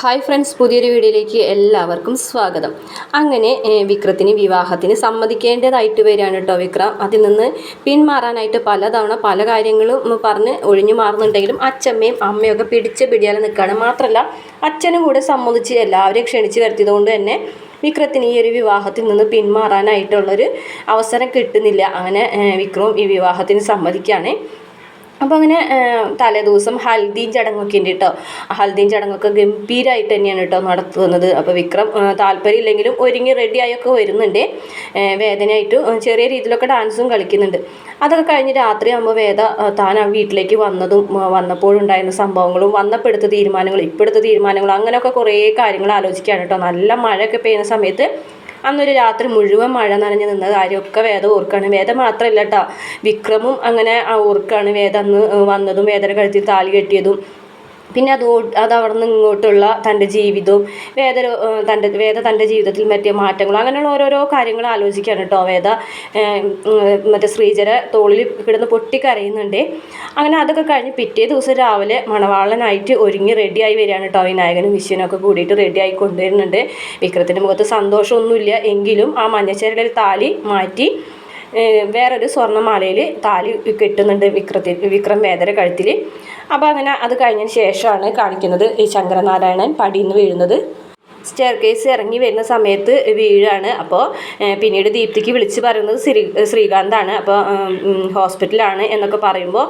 Hi friends പുതിയൊരു വീഡിയോയിലേക്ക് എല്ലാവർക്കും സ്വാഗതം. അങ്ങനെ വിക്രത്തിന് വിവാഹത്തിന് സമ്മതിക്കേണ്ടതായിട്ട് വരികയാണ് കേട്ടോ വിക്രം. അതിൽ നിന്ന് പിന്മാറാനായിട്ട് പലതവണ പല കാര്യങ്ങളും പറഞ്ഞ് ഒഴിഞ്ഞു മാറുന്നുണ്ടെങ്കിലും അച്ഛമ്മയും അമ്മയൊക്കെ പിടിച്ച് പിടിയാലെ നിൽക്കുകയാണ് മാത്രമല്ല അച്ഛനും കൂടെ സമ്മതിച്ച് എല്ലാവരെയും ക്ഷണിച്ച് വരുത്തിയത് കൊണ്ട് തന്നെ വിക്രത്തിന് ഈ ഒരു വിവാഹത്തിൽ നിന്ന് പിന്മാറാനായിട്ടുള്ളൊരു അവസരം കിട്ടുന്നില്ല. അങ്ങനെ വിക്രവും ഈ വിവാഹത്തിന് സമ്മതിക്കുകയാണ് അപ്പോൾ അങ്ങനെ തലേദിവസം ഹൽദിയും ചടങ്ങൊക്കെ ഉണ്ട് കേട്ടോ ഹൽദിയും ചടങ്ങൊക്കെ ഗംഭീരമായിട്ട് തന്നെയാണ് കേട്ടോ നടത്തുന്നത് അപ്പോൾ വിക്രം താല്പര്യം ഇല്ലെങ്കിലും ഒരുങ്ങി റെഡിയായൊക്കെ വരുന്നുണ്ട്. വേദനയായിട്ട് ചെറിയ രീതിയിലൊക്കെ ഡാൻസും കളിക്കുന്നുണ്ട്. അതൊക്കെ കഴിഞ്ഞ് രാത്രി ആകുമ്പോൾ വേദ താൻ ആ വീട്ടിലേക്ക് വന്നതും വന്നപ്പോഴുണ്ടായിരുന്ന സംഭവങ്ങളും വന്നപ്പോൾ എടുത്ത തീരുമാനങ്ങളും ഇപ്പോഴത്തെ തീരുമാനങ്ങളും അങ്ങനെയൊക്കെ കുറേ കാര്യങ്ങൾ ആലോചിക്കുകയാണ് കേട്ടോ നല്ല മഴയൊക്കെ പെയ്യുന്ന സമയത്ത് അന്നൊരു രാത്രി മുഴുവൻ മഴ നനഞ്ഞ് നിന്ന കാര്യമൊക്കെ വേദ ഓർക്കാണ്. വേദ മാത്രമല്ല കേട്ടോ വിക്രമും അങ്ങനെ ഓർക്കാണ് വേദ അന്ന് വന്നതും വേദന കഴുത്തിൽ താലി കെട്ടിയതും. പിന്നെ അത് അത് അവിടെ നിന്ന് ഇങ്ങോട്ടുള്ള തന്റെ ജീവിതവും വേദ തന്റെ വേദ തന്റെ ജീവിതത്തിൽ പറ്റിയ മാറ്റങ്ങളും അങ്ങനെയുള്ള ഓരോരോ കാര്യങ്ങൾ ആലോചിക്കുകയാണ് കേട്ടോ വേദ. മറ്റേ ശ്രീജര തോളിൽ കിടന്ന് പൊട്ടിക്കരയുന്നുണ്ട്. അങ്ങനെ അതൊക്കെ കഴിഞ്ഞ് പിറ്റേ ദിവസം രാവിലെ മണവാളനായിട്ട് ഒരുങ്ങി റെഡിയായി വരികയാണ് കേട്ടോ വിനായകനും വിശ്വനൊക്കെ കൂടിയിട്ട് റെഡിയായി കൊണ്ടുവരുന്നുണ്ട്. വിക്രത്തിന്റെ മുഖത്ത് സന്തോഷമൊന്നുമില്ല. എങ്കിലും ആ മഞ്ഞച്ചരടിൽ താലി മാറ്റി വേറൊരു സ്വർണമാലയിൽ താലി കെട്ടുന്നുണ്ട് വിക്രത്തിൽ വിക്രം വേദര കഴുത്തിൽ. അപ്പോൾ അങ്ങനെ അത് കഴിഞ്ഞതിന് ശേഷമാണ് കാണിക്കുന്നത് ഈ ശങ്കരനാരായണൻ പടിയിൽ നിന്ന് വീഴുന്നത്. സ്റ്റെയർ കേസ് ഇറങ്ങി വരുന്ന സമയത്ത് വീഴാണ്. അപ്പോൾ പിന്നീട് ദീപ്തിക്ക് വിളിച്ച് പറയുന്നത് ശ്രീ ശ്രീകാന്താണ്. അപ്പോൾ ഹോസ്പിറ്റലാണ് എന്നൊക്കെ പറയുമ്പോൾ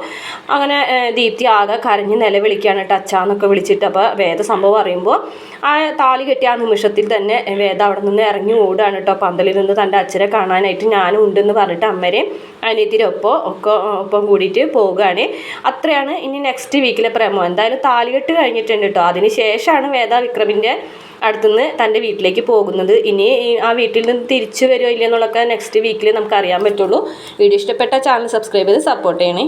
അങ്ങനെ ദീപ്തി ആകെ കരഞ്ഞ് നിലവിളിക്കുകയാണ് ടച്ചാന്നൊക്കെ വിളിച്ചിട്ട്. അപ്പോൾ വേദ സംഭവം അറിയുമ്പോൾ ആ താലി കെട്ടിയ ആ നിമിഷത്തിൽ തന്നെ വേദ അവിടെ നിന്ന് ഇറങ്ങി ഓടുകയാണ് കേട്ടോ. പന്തലിൽ നിന്ന് തന്റെ അച്ഛനെ കാണാനായിട്ട് ഞാനും ഉണ്ടെന്ന് പറഞ്ഞിട്ട് അമ്മരെയും അനിയത്തിരൊപ്പം ഒക്കെ ഒപ്പം കൂടിയിട്ട് പോവുകയാണ്. അത്രയാണ് ഇനി നെക്സ്റ്റ് വീക്കിലെ പ്രമോ. എന്തായാലും താലികെട്ട് കഴിഞ്ഞിട്ടുണ്ട് കേട്ടോ. അതിന് ശേഷമാണ് വേദ വിക്രമിന്റെ അടുത്തുനിന്ന് തന്റെ വീട്ടിലേക്ക് പോകുന്നത്. ഇനി ആ വീട്ടിൽ നിന്ന് തിരിച്ചു വരുമോ ഇല്ലയെന്നുള്ളതൊക്കെ നെക്സ്റ്റ് വീക്കിൽ നമുക്ക് അറിയാൻ പറ്റുള്ളൂ. വീഡിയോ ഇഷ്ടപ്പെട്ട ചാനൽ സബ്സ്ക്രൈബ് ചെയ്ത് സപ്പോർട്ട് ചെയ്യണേ.